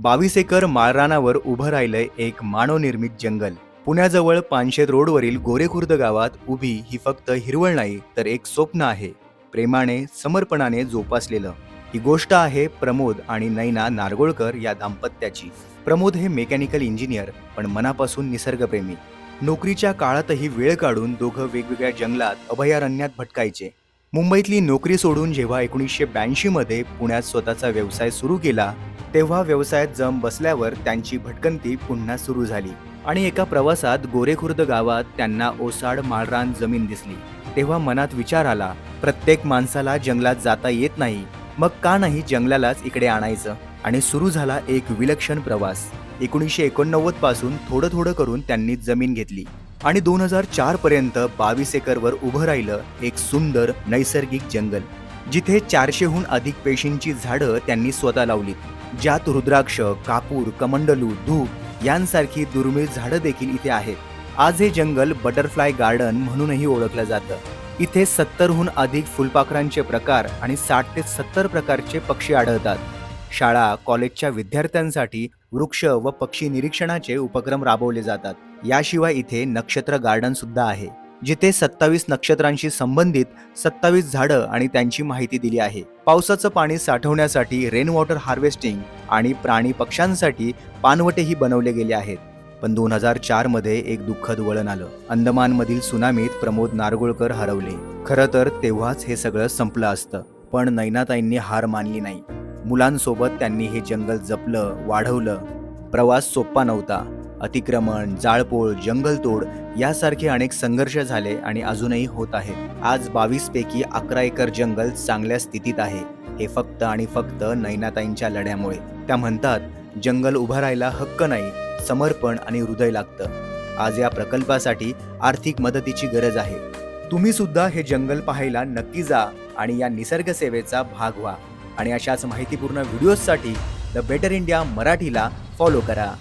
बावीस एकर माळरानावर उभं राहिलंय एक मानवनिर्मित जंगल. पुण्याजवळ पानशेत रोडवरील गोरेखुर्द गावात उभी ही फक्त हिरवळ नाही तर एक स्वप्न आहे. प्रेमाने समर्पणाने जोपासलेलं. ही गोष्ट आहे प्रमोद आणि नैना नारगोळकर या दाम्पत्याची. प्रमोद हे मेकॅनिकल इंजिनियर पण मनापासून निसर्गप्रेमी. नोकरीच्या काळातही वेळ काढून दोघं वेगवेगळ्या जंगलात अभयारण्यात भटकायचे. मुंबईतली नोकरी सोडून जेव्हा एकोणीसशे ब्याऐंशीमध्ये पुण्यात स्वतःचा व्यवसाय सुरू केला तेव्हा व्यवसायात जम बसल्यावर त्यांची भटकंती पुन्हा सुरू झाली. आणि एका प्रवासात गोरेखुर्द गावात त्यांना ओसाड माळरान जमीन दिसली. तेव्हा मनात विचार आला प्रत्येक माणसाला जंगलात जाता येत नाही मग का नाही जंगलालाच इकडे आणायचं? आणि सुरू झाला एक विलक्षण प्रवास. एकोणीसशे एकोणनव्वदपासून थोडं थोडं करून त्यांनी जमीन घेतली. आणि दोन हजार चार पर्यंत बावीस एकरवर उभं राहिलं एक सुंदर नैसर्गिक जंगल जिथे चारशेहून अधिक पेशींची झाडं त्यांनी स्वतः लावलीत ज्यात रुद्राक्ष कापूर कमंडलू धूप यांसारखी दुर्मिळ झाडं देखील इथे आहेत. आज हे जंगल बटरफ्लाय गार्डन म्हणूनही ओळखलं जातं. इथे सत्तरहून अधिक फुलपाखरांचे प्रकार आणि साठ ते सत्तर प्रकारचे पक्षी आढळतात. शाळा कॉलेजच्या विद्यार्थ्यांसाठी वृक्ष व पक्षी निरीक्षणाचे उपक्रम राबवले जातात. याशिवाय इथे नक्षत्र गार्डन सुद्धा आहे जिथे सत्तावीस नक्षत्रांशी संबंधित सत्तावीस झाडं आणि त्यांची माहिती दिली आहे. पावसाचं पाणी साठवण्यासाठी रेन वॉटर हार्वेस्टिंग आणि प्राणी पक्ष्यांसाठी पानवटेही बनवले गेले आहेत. पण दोन हजार चारमध्ये एक दुःखद वळण आलं. अंदमानमधील सुनामीत प्रमोद नारगोळकर हरवले. खरं तर तेव्हाच हे सगळं संपलं असतं पण नैनाताईंनी हार मानली नाही. मुलांसोबत त्यांनी हे जंगल जपलं वाढवलं. प्रवास सोप्पा नव्हता. अतिक्रमण जाळपोळ जंगलतोड यासारखे अनेक संघर्ष झाले आणि अजूनही होत आहेत आज बावीस पैकी अकरा एकर जंगल चांगल्या स्थितीत आहे. हे फक्त आणि फक्त नैनाताईंच्या लढ्यामुळे. त्या म्हणतात जंगल उभं राहायला हक्क नाही समर्पण आणि हृदय लागतं. आज या प्रकल्पासाठी आर्थिक मदतीची गरज आहे. तुम्ही सुद्धा हे जंगल पाहायला नक्की जा आणि या निसर्गसेवेचा भाग व्हा. आणि अशाच माहितीपूर्ण व्हिडिओजसाठी द बेटर इंडिया मराठीला फॉलो करा.